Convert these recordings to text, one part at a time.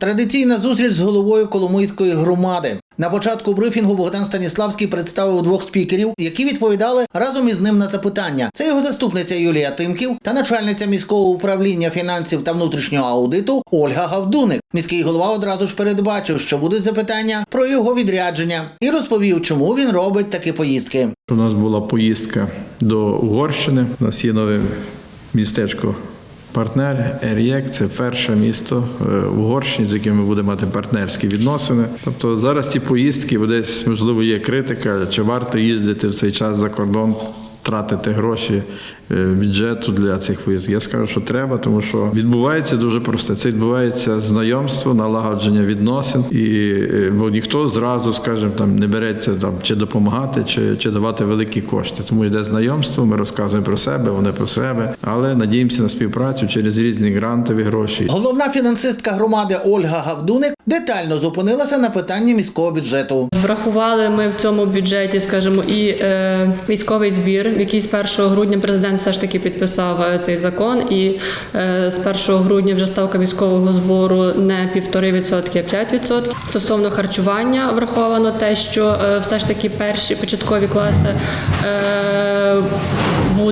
Традиційна зустріч з головою Коломийської громади. На початку брифінгу Богдан Станіславський представив двох спікерів, які відповідали разом із ним на запитання. Це його заступниця Юлія Тимків та начальниця міського управління фінансів та внутрішнього аудиту Ольга Гавдуник. Міський голова одразу ж передбачив, що будуть запитання про його відрядження, і розповів, чому він робить такі поїздки. У нас була поїздка до Угорщини. У нас є нове містечко. Партнер Ер'єк це перше місто е, в Угорщині, з яким ми будемо мати партнерські відносини. Тобто зараз ці поїздки, десь можливо є критика, чи варто їздити в цей час за кордон, тратити гроші е, бюджету для цих поїздок. Я скажу, що треба, тому що відбувається дуже просте. Це відбувається знайомство, налагодження відносин, і е, бо ніхто зразу, скажімо, там не береться там чи допомагати, чи, чи давати великі кошти. Тому йде знайомство. Ми розказуємо про себе, вони про себе, але надіємося на співпрацю через різні грантові гроші. Головна фінансистка громади Ольга Гавдуник детально зупинилася на питанні міського бюджету. Врахували ми в цьому бюджеті, скажімо, і е, військовий збір, який з 1 грудня президент все ж таки підписав е, цей закон. І е, з 1 грудня вже ставка військового збору не 1,5%, а 5%. Стосовно харчування враховано те, що е, все ж таки перші початкові класи.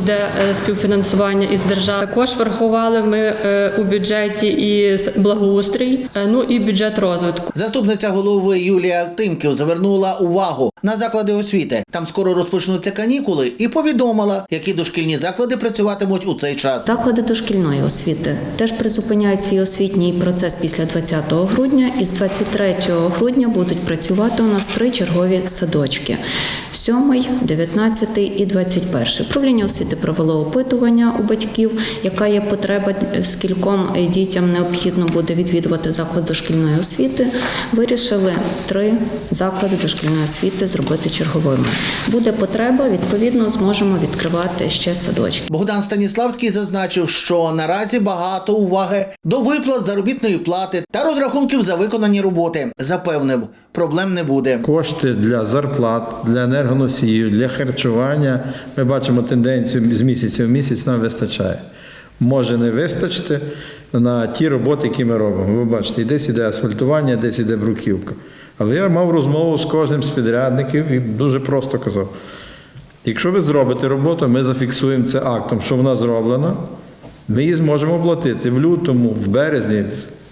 Буде е, співфінансування із держави. Також врахували ми е, у бюджеті і благоустрій, е, ну і бюджет розвитку. Заступниця голови Юлія Тимків звернула увагу на заклади освіти. Там скоро розпочнуться канікули, і повідомила, які дошкільні заклади працюватимуть у цей час. Заклади дошкільної освіти теж призупиняють свій освітній процес після 20 грудня, і з 23 грудня будуть працювати у нас три чергові садочки: 7, 19 і 21. Управління освіти провело опитування у батьків, яка є потреба, скільком дітям необхідно буде відвідувати заклад дошкільної освіти. Вирішили три заклади дошкільної освіти зробити черговими. Буде потреба, відповідно, зможемо відкривати ще садочки. Богдан Станіславський зазначив, що наразі багато уваги до виплат заробітної плати та розрахунків за виконані роботи. Запевнив, проблем не буде. Кошти для зарплат, для енергоносіїв, для харчування. Ми бачимо тенденцію з місяця в місяць нам вистачає. Може не вистачити на ті роботи, які ми робимо. Ви бачите, і десь іде асфальтування, десь іде бруківка. Але я мав розмову з кожним з підрядників і дуже просто казав: якщо ви зробите роботу, ми зафіксуємо це актом, що вона зроблена, ми її зможемо оплатити в лютому, в березні.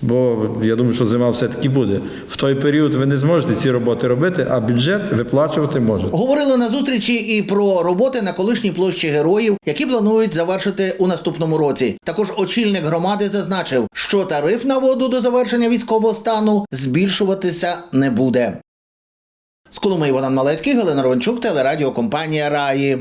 Бо я думаю, що зима все-таки буде. В той період ви не зможете ці роботи робити, а бюджет виплачувати можете. Говорили на зустрічі і про роботи на колишній площі героїв, які планують завершити у наступному році. Також очільник громади зазначив, що тариф на воду до завершення військового стану збільшуватися не буде. З Коломиї Богдан Малецький, Галина Ровенчук, телерадіокомпанія Раї.